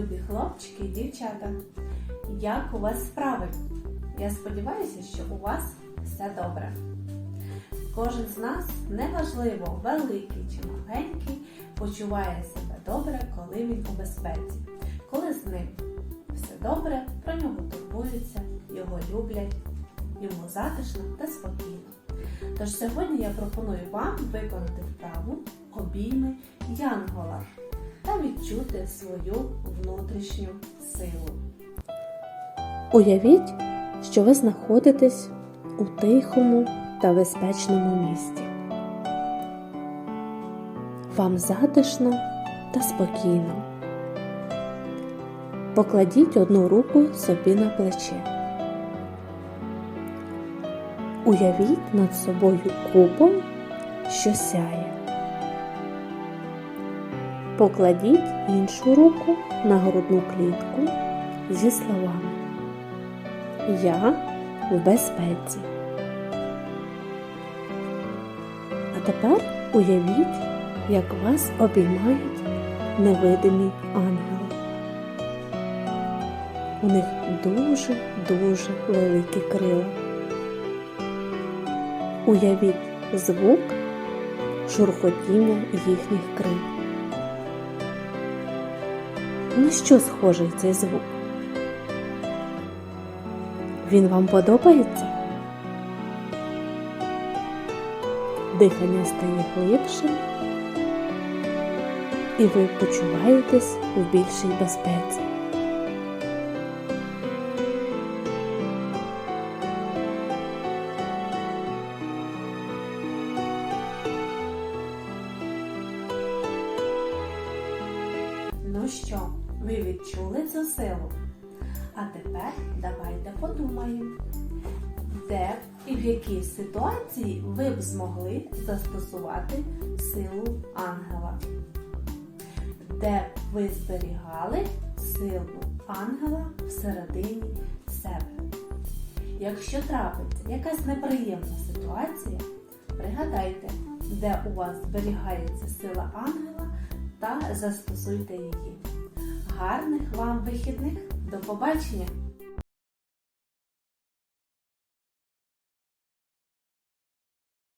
малята! Як у вас справи? Я сподіваюся, що у вас все добре. Кожен з нас, неважливо, великий чи маленький, почуває себе добре, коли він у безпеці. Коли з ним все добре, про нього турбуються, його люблять, йому затишно та спокійно. Тож сьогодні я пропоную вам виконати вправу обійми Янгола відчути свою внутрішню силу. Уявіть, що ви знаходитесь у тихому та безпечному місті. Вам затишно та спокійно. Покладіть одну руку собі на плече. Уявіть над собою купол, що сяє. Покладіть іншу руку на грудну клітку зі словами Я в безпеці. А тепер уявіть, як вас обіймають невидимі ангели. У них дуже-дуже великі крила. Уявіть звук шурхотіння їхніх крил. На що схожий цей звук? Він вам подобається? Дихання стає глибшим, і ви почуваєтесь в більшій безпеці. Ну що, ви відчули цю силу? А тепер давайте подумаємо, де і в якій ситуації ви б змогли застосувати силу ангела? Де ви зберігали силу ангела всередині себе? Якщо трапиться якась неприємна ситуація, пригадайте, де у вас зберігається сила ангела та застосуйте її. Гарних вам вихідних! До побачення!